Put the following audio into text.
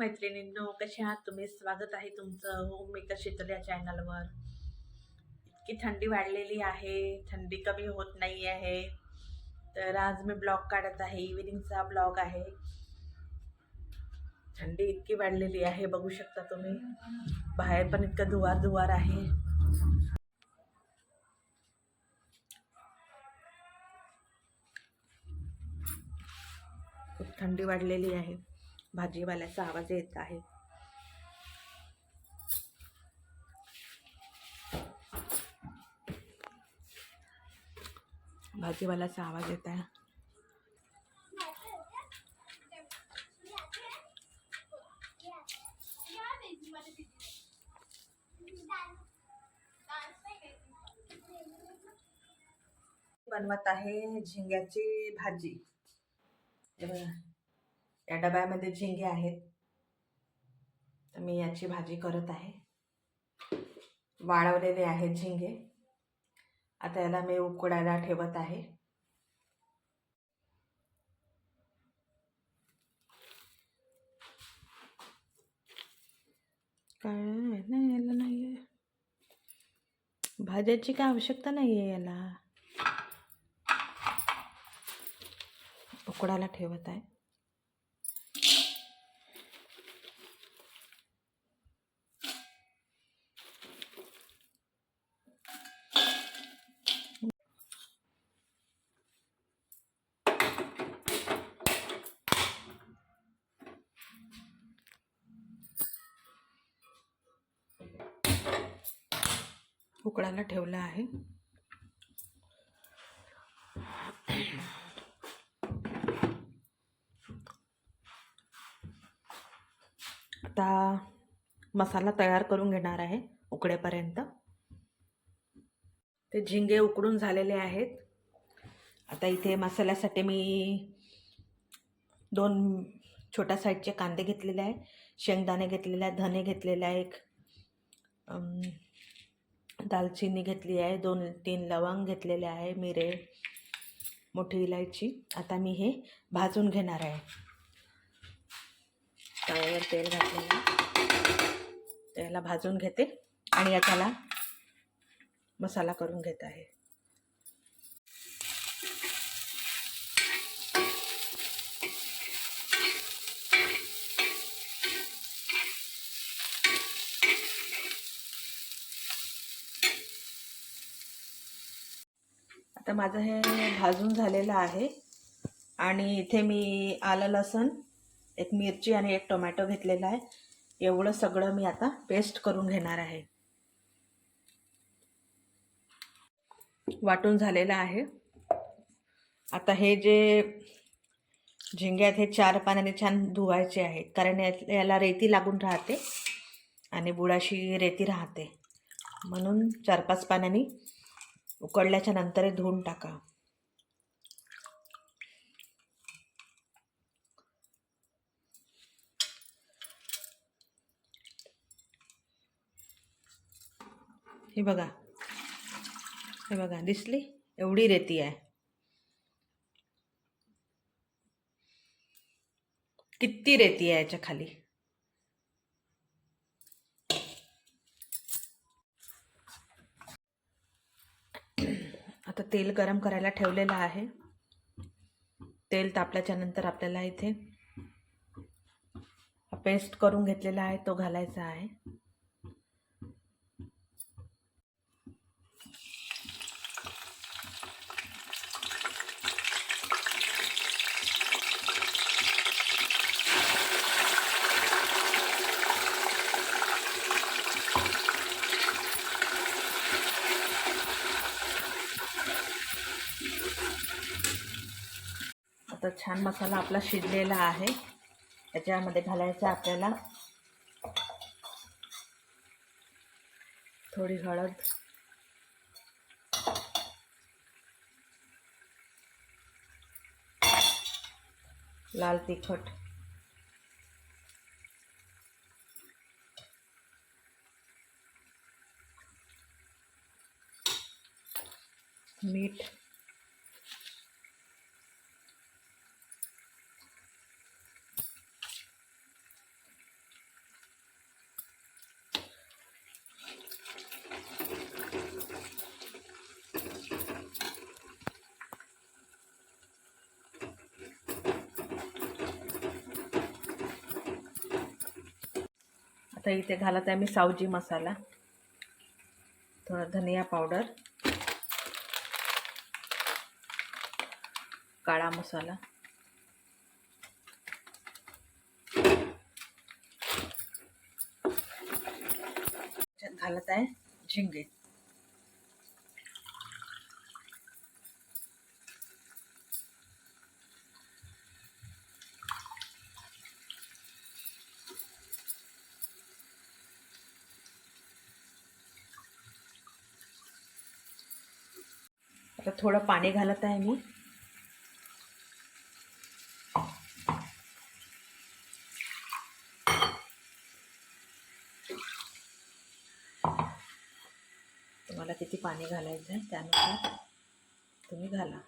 मैत्रिणींनो कशा आहात तुम्ही? स्वागत आहे तुमचं होम मेकर शीतल या चॅनलवर इतकी थंडी वाढलेली आहे थंडी कमी होत नाही आहे. तर आज मी ब्लॉग काढत आहे इव्हिनिंगचा ब्लॉग आहे. थंडी इतकी वाढलेली आहे बघू शकता तुम्ही. बाहेर पण इतकं धुवार धुवार आहे. खूप थंडी वाढलेली आहे. भाजीवाल्याचा आवाज येत आहे. भाजीवाल्याचा आवाज येत आहे. बनवत आहे झिंग्याची भाजी. या डब्यामध्ये झिंगे आहेत. तर मी याची भाजी करत आहे. वाळवलेले आहेत झिंगे. आता याला मी उकडायला ठेवत आहे. काय नाही याला नाही आहे भाज्याची काय आवश्यकता नाही आहे याला. उकडायला ठेवत आहे. उकडायला ठेवलं आहे. आता मसाला तयार करून घेणार आहे उकडेपर्यंत ते झिंगे उकडून झालेले आहेत. आता इथे मसाल्यासाठी मी दोन छोट्या साईजचे कांदे घेतलेले आहे. शेंगदाणे घेतलेले आहे धने घेतलेले आहे एक दालचिनी घेतली आहे दोन तीन लवंग घेतलेले आहे मिरे मोठी इलायची. आता मी हे भाजून घेणार आहे. तव्यावर तेल घातलेलं त्याला भाजून घेते आणि याच्याला मसाला करून घेत आहे. तर माझं हे भाजून झालेलं आहे. आणि इथे मी आलं लसण एक मिरची आणि एक टोमॅटो घेतलेला आहे. एवढं सगळं मी आता पेस्ट करून घेणार आहे. वाटून झालेलं आहे. आता हे जे झिंगे आहेत हे चार पाण्याने छान धुवायचे आहेत. कारण याला रेती लागून राहते आणि बुडाशी रेती राहते. म्हणून चार पाच पाण्याने उकडल्याच्या नंतर धुवून टाका. हे बघा. हे बघा दिसली? एवढी रेती आहे. किती रेती आहे याच्या खाली? तेल गरम करायला ठेवलेलं आहे. तेल तापल्याच्या नंतर आपल्याला इथे पेस्ट करून घेतलेला आहे तो घालायचा आहे आता छान मसाला आपला शिजलेला आहे. त्याच्यामध्ये घालायचं आपल्याला. थोडी हळद. लाल तिखट. मीठ. आता इथे घालत आहे मी सावजी मसाला. थोडा धनिया पावडर. काळा मसाला. घालत आहे झिंगे. आता थोडं पाणी घालत आहे मी. तुम्हाला किती पाणी घालायचं आहे त्यानुसार तुम्ही घाला.